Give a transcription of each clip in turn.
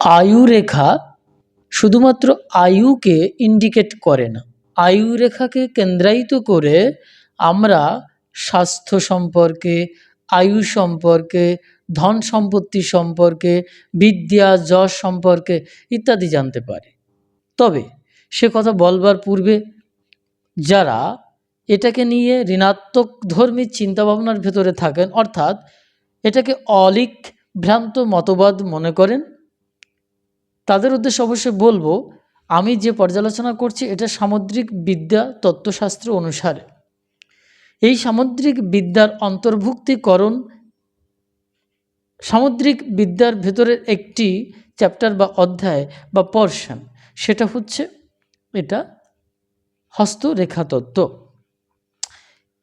আয়ু রেখা শুধুমাত্র আয়ুকে ইন্ডিকেট করে না। আয়ু রেখাকে কেন্দ্রায়িত করে আমরা স্বাস্থ্য সম্পর্কে, আয়ু সম্পর্কে, ধন সম্পত্তি সম্পর্কে, বিদ্যা, যশ সম্পর্কে ইত্যাদি জানতে পারি। তবে সে কথা বলবার পূর্বে যারা এটাকে নিয়ে ঋণাত্মক ধর্মী চিন্তাভাবনার ভেতরে থাকেন, অর্থাৎ এটাকে অলিক ভ্রান্ত মতবাদ মনে করেন তাদের উদ্দেশ্যে অবশ্যই বলব, আমি যে পর্যালোচনা করছি এটা সামুদ্রিক বিদ্যা তত্ত্বশাস্ত্র অনুসারে। এই সামুদ্রিক বিদ্যার অন্তর্ভুক্তিকরণ সামুদ্রিক বিদ্যার ভেতরের একটি চ্যাপ্টার বা অধ্যায় বা পর্শন সেটা হচ্ছে এটা হস্তরেখা তত্ত্ব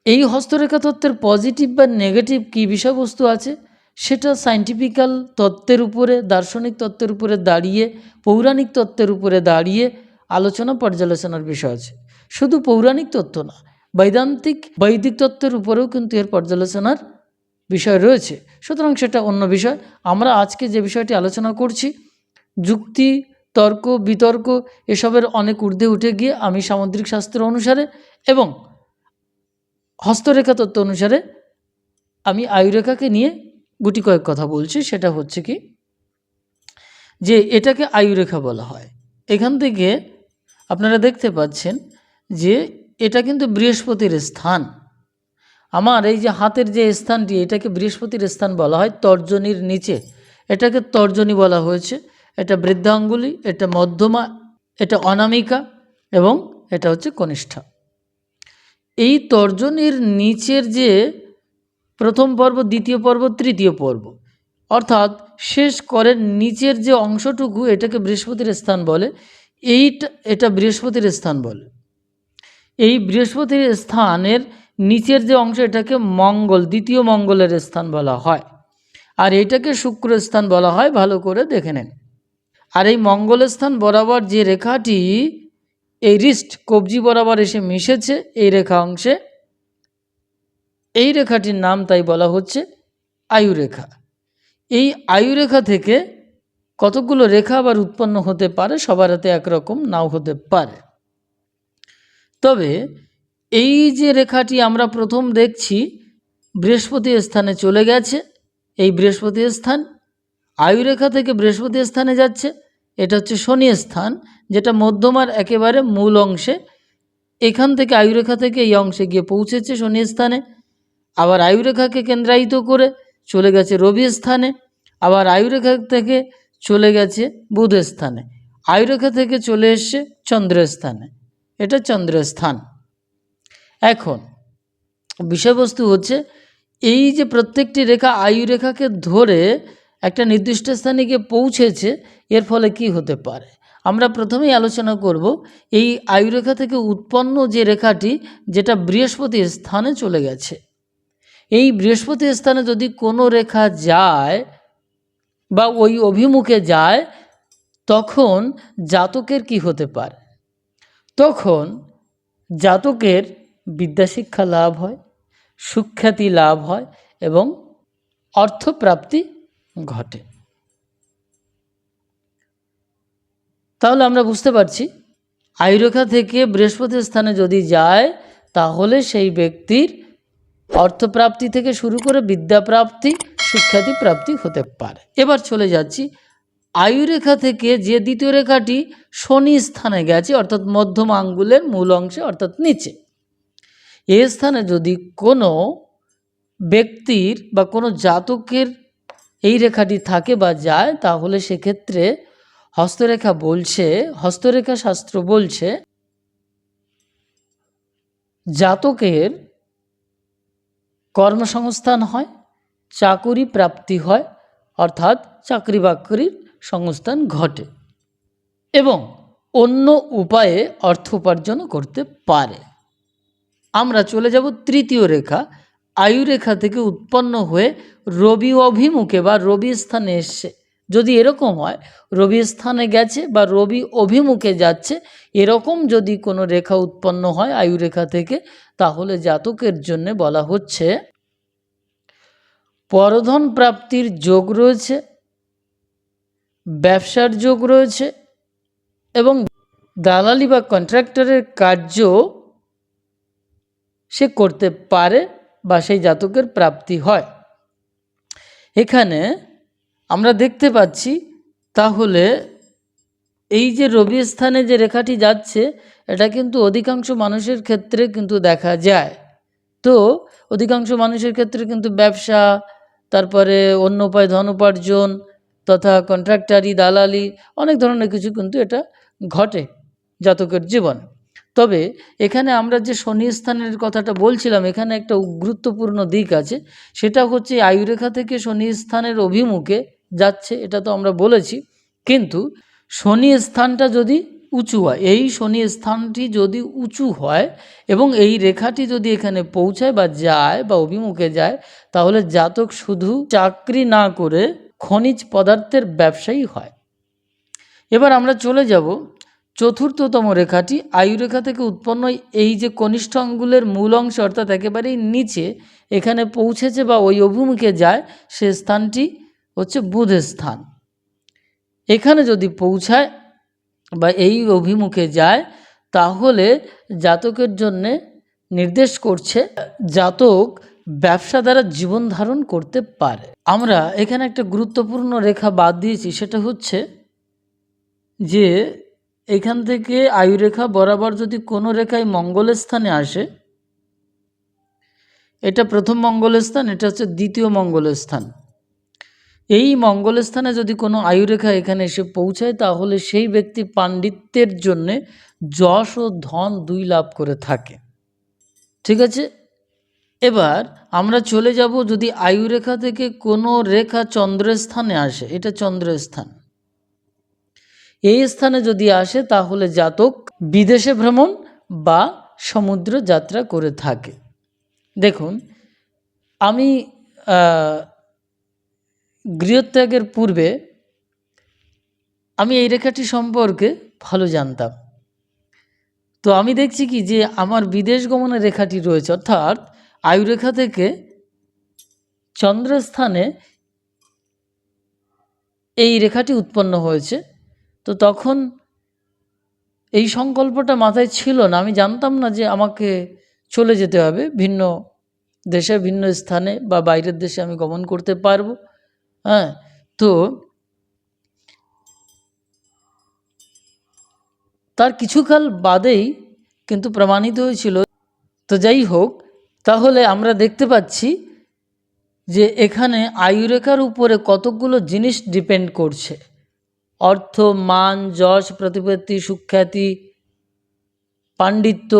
এই হস্তরেখা তত্ত্বের পজিটিভ বা নেগেটিভ কী বিষয়বস্তু আছে? সেটা সাইন্টিফিক্যাল তত্ত্বের উপরে, দার্শনিক তত্ত্বের উপরে দাঁড়িয়ে, পৌরাণিক তত্ত্বের উপরে দাঁড়িয়ে আলোচনা পর্যালোচনার বিষয় আছে। শুধু পৌরাণিক তত্ত্ব না, বৈদান্তিক, বৈদিক তত্ত্বের উপরেও কিন্তু এর পর্যালোচনার বিষয় রয়েছে। সুতরাং সেটা অন্য বিষয়। আমরা আজকে যে বিষয়টি আলোচনা করছি, যুক্তি, তর্ক, বিতর্ক, এসবের অনেক ঊর্ধ্বে উঠে গিয়ে আমি সামুদ্রিক শাস্ত্র অনুসারে এবং হস্তরেখা তত্ত্ব অনুসারে আমি আয়ুরেখাকে নিয়ে গুটি কয়েক কথা বলছি, সেটা হচ্ছে কি যে এটাকে আয়ুরেখা বলা হয়। এখান থেকে আপনারা দেখতে পাচ্ছেন যে এটা কিন্তু বৃহস্পতির স্থান। আমার এই যে হাতের যে স্থানটি, এটাকে বৃহস্পতির স্থান বলা হয় তর্জনীর নিচে। এটাকে তর্জনী বলা হয়েছে। এটা বৃদ্ধাঙ্গুলি, এটা মধ্যমা, এটা অনামিকা এবং এটা হচ্ছে কনিষ্ঠা। এই তর্জনীর নিচের যে প্রথম পর্ব, দ্বিতীয় পর্ব, তৃতীয় পর্ব। অর্থাৎ শেষ করের নিচের যে অংশটুকু এটাকে বৃহস্পতির স্থান বলে, এইটা এটা বৃহস্পতির স্থান বলে। এই বৃহস্পতির স্থানের নিচের যে অংশ এটাকে মঙ্গল, দ্বিতীয় মঙ্গলের স্থান বলা হয়। আর এটাকে শুক্র স্থান বলা হয়, ভালো করে দেখে নেন। আর এই মঙ্গল স্থান বরাবর যে রেখাটি, এই রিস্ট কবজি বরাবর এসে মিশেছে, এই রেখা অংশে এই রেখাটির নাম তাই বলা হচ্ছে আয়ুরেখা। এই আয়ুরেখা থেকে কতগুলো রেখা আবার উৎপন্ন হতে পারে? সবার হাতে একরকম, নাও হতে পারে। তবে এই যে রেখাটি আমরা প্রথম দেখছি, বৃহস্পতি স্থানে চলে গেছে। এই বৃহস্পতি স্থান আয়ুরেখা থেকে বৃহস্পতি স্থানে যাচ্ছে। এটা হচ্ছে শনি স্থান, যেটা মধ্যমার একেবারে মূল অংশে। এখান থেকে আয়ুরেখা থেকে এই অংশে গিয়ে পৌঁছেছে শনি স্থানে। আবার আয়ুরেখাকে কেন্দ্রায়িত করে চলে গেছে রবি স্থানে, আবার আয়ুরেখা থেকে চলে গেছে বুধ স্থানে, আয়ুরেখা থেকে চলে এসছে চন্দ্র স্থানে। এটা চন্দ্র স্থান। এখন বিষয়বস্তু হচ্ছে, এই যে প্রত্যেকটি রেখা আয়ু রেখাকে ধরে একটা নির্দিষ্ট স্থানে গিয়ে পৌঁছেছে, এর ফলে কি হতে পারে? আমরা প্রথমেই আলোচনা করব, এই আয়ুরেখা থেকে উৎপন্ন যে রেখাটি, যেটা বৃহস্পতি স্থানে চলে গেছে এই বৃহস্পতি স্থানে যদি কোনো রেখা যায় বা ওই অভিমুখে যায়, তখন জাতকের কি হতে পারে? তখন জাতকের বিদ্যাশিক্ষা লাভ হয়, সুখ্যাতি লাভ হয় এবং অর্থপ্রাপ্তি ঘটে। তাহলে আমরা বুঝতে পারছি, আয়ুরেখা থেকে বৃহস্পতি স্থানে যদি যায়, তাহলে সেই ব্যক্তির অর্থপ্রাপ্তি থেকে শুরু করে বিদ্যাপ্রাপ্তি সুখ্যাতি প্রাপ্তি হতে পারে। এবার চলে যাচ্ছি আয়ুরেখা থেকে, যে দ্বিতীয় রেখাটি শনি স্থানে গেছে, অর্থাৎ মধ্যম আঙ্গুলের মূল অংশে, অর্থাৎ নিচে। এ স্থানে যদি কোনো ব্যক্তির বা কোনো জাতকের এই রেখাটি থাকে বা যায়, তাহলে সেক্ষেত্রে হস্তরেখা বলছে হস্তরেখা শাস্ত্র বলছে, জাতকের কর্মসংস্থান হয়, চাকুরি প্রাপ্তি হয়, অর্থাৎ চাকরি বাকরির সংস্থান ঘটে এবং অন্য উপায়ে অর্থ উপার্জন করতে পারে। আমরা চলে যাব তৃতীয় রেখা আয়ু রেখা থেকে উৎপন্ন হয়ে রবি অভিমুখে বা রবি স্থানে এসছে যদি এরকম হয় রবি স্থানে গেছে বা রবি অভিমুখে যাচ্ছে, এরকম যদি কোনো রেখা উৎপন্ন হয় আয়ু রেখা থেকে, তাহলে জাতকের জন্যে বলা হচ্ছে, পরধন প্রাপ্তির যোগ রয়েছে, ব্যবসার যোগ রয়েছে এবং দালালি বা কন্ট্রাক্টরের কার্য সে করতে পারে বা সেই জাতকের প্রাপ্তি হয়। এখানে আমরা দেখতে পাচ্ছি, তাহলে এই যে রবি স্থানে যে রেখাটি যাচ্ছে, এটা কিন্তু অধিকাংশ মানুষের ক্ষেত্রে কিন্তু দেখা যায়। তো অধিকাংশ মানুষের ক্ষেত্রে কিন্তু ব্যবসা, তারপরে অন্য উপায় ধন উপার্জন তথা কন্ট্রাক্টারি দালালি, অনেক ধরনের কিছু কিন্তু এটা ঘটে জাতকের জীবন। তবে এখানে আমরা যে শনি স্থানের কথাটা বলছিলাম, এখানে একটা গুরুত্বপূর্ণ দিক আছে, সেটা হচ্ছে আয়ুরেখা থেকে শনি স্থানের অভিমুখে যাচ্ছে, এটা তো আমরা বলেছি। কিন্তু শনি স্থানটা যদি উঁচু হয়, এই শনি স্থানটি যদি উঁচু হয় এবং এই রেখাটি যদি এখানে পৌঁছায় বা যায় বা অভিমুখে যায়, তাহলে জাতক শুধু চাকরি না করে খনিজ পদার্থের ব্যবসায়ী হয়। এবার আমরা চলে যাব চতুর্থতম রেখাটি। আয়ুরেখা থেকে উৎপন্ন এই যে কনিষ্ঠ আঙ্গুলের মূল অংশ অর্থাৎ একেবারেই নিচে, এখানে পৌঁছেছে বা ওই অভিমুখে যায়, সে স্থানটি হচ্ছে বুধের স্থান। এখানে যদি পৌঁছায় বা এই অভিমুখে যায়, তাহলে জাতকের জন্যে নির্দেশ করছে জাতক ব্যবসা দ্বারা জীবন ধারণ করতে পারে। আমরা এখানে একটা গুরুত্বপূর্ণ রেখা বাদ দিয়েছি, সেটা হচ্ছে যে এখান থেকে আয়ুরেখা বরাবর যদি কোনো রেখায় মঙ্গলের স্থানে আসে, এটা প্রথম মঙ্গলের স্থান, এটা হচ্ছে দ্বিতীয় মঙ্গলের স্থান। এই মঙ্গলস্থানে যদি কোনো আয়ুরেখা এখানে এসে পৌঁছায়, তাহলে সেই ব্যক্তি পাণ্ডিত্যের জন্যে যশ ও ধন দুই লাভ করে থাকে। ঠিক আছে? এবার আমরা চলে যাব যদি আয়ুরেখা থেকে কোনো রেখা চন্দ্রের স্থানে আসে, এটা চন্দ্রের স্থান। এই স্থানে যদি আসে, তাহলে জাতক বিদেশে ভ্রমণ বা সমুদ্র যাত্রা করে থাকে। দেখুন, আমি গৃহত্যাগের পূর্বে আমি এই রেখাটি সম্পর্কে ভালো জানতাম। তো আমি দেখছি কি যে আমার বিদেশ গমনের রেখাটি রয়েছে, অর্থাৎ আয়ুরেখা থেকে চন্দ্রস্থানে এই রেখাটি উৎপন্ন হয়েছে। তো তখন এই সংকল্পটা মাথায় ছিল না। আমি জানতাম না যে আমাকে চলে যেতে হবে, ভিন্ন দেশে, ভিন্ন স্থানে বা বাইরের দেশে আমি গমন করতে পারব। হ্যাঁ তো তার কিছুকাল বাদেই কিন্তু প্রমাণিত হয়েছিল। তো যাই হোক, তাহলে আমরা দেখতে পাচ্ছি যে এখানে আয়ুরেখার উপরে কতকগুলো জিনিস ডিপেন্ড করছে। অর্থ, মান, যশ, প্রতিপত্তি, সুখ্যাতি, পাণ্ডিত্য,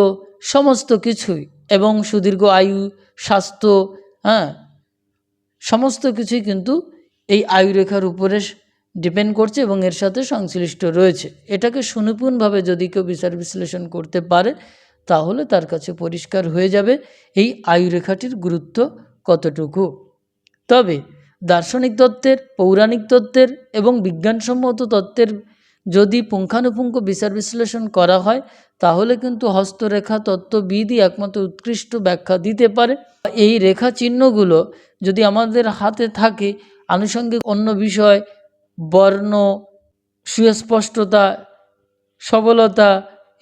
সমস্ত কিছুই এবং সুদীর্ঘ আয়ু, স্বাস্থ্য হ্যাঁ সমস্ত কিছুই কিন্তু এই আয়ুরেখার উপরে ডিপেন্ড করছে এবং এর সাথে সংশ্লিষ্ট রয়েছে। এটাকে সুনিপুণভাবে যদি কেউ বিচার বিশ্লেষণ করতে পারে, তাহলে তার কাছে পরিষ্কার হয়ে যাবে এই আয়ুরেখাটির গুরুত্ব কতটুকু। তবে দার্শনিক তত্ত্বের, পৌরাণিক তত্ত্বের এবং বিজ্ঞানসম্মত তত্ত্বের যদি পুঙ্খানুপুঙ্খ বিচার বিশ্লেষণ করা হয়, তাহলে কিন্তু হস্তরেখা তত্ত্ববিদই একমাত্র উৎকৃষ্ট ব্যাখ্যা দিতে পারে। এই রেখা চিহ্নগুলো যদি আমাদের হাতে থাকে আনুষঙ্গিক অন্য বিষয়, বর্ণ, সুস্পষ্টতা, সবলতা,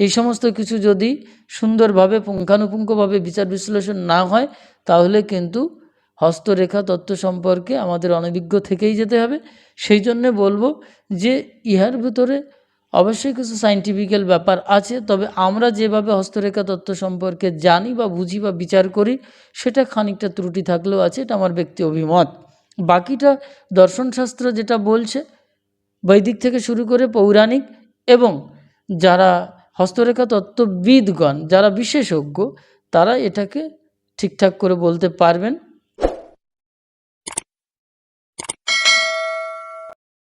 এই সমস্ত কিছু যদি সুন্দরভাবে পুঙ্খানুপুঙ্খভাবে বিচার বিশ্লেষণ না হয়, তাহলে কিন্তু হস্তরেখা তত্ত্ব সম্পর্কে আমাদের অনভিজ্ঞ থেকেই যেতে হবে। সেই জন্যে বলব যে, ইহার ভিতরে অবশ্যই কিছু সাইন্টিফিক্যাল ব্যাপার আছে, তবে আমরা যেভাবে হস্তরেখা তত্ত্ব সম্পর্কে জানি বা বুঝি বা বিচার করি, সেটা খানিকটা ত্রুটি থাকলেও আছে, এটা আমার ব্যক্তি অভিমত। বাকিটা দর্শনশাস্ত্র যেটা বলছে, বৈদিক থেকে শুরু করে পৌরাণিক এবং যারা হস্তরেখা তত্ত্ববিদগণ, যারা বিশেষজ্ঞ, তারা এটাকে ঠিকঠাক করে বলতে পারবেন।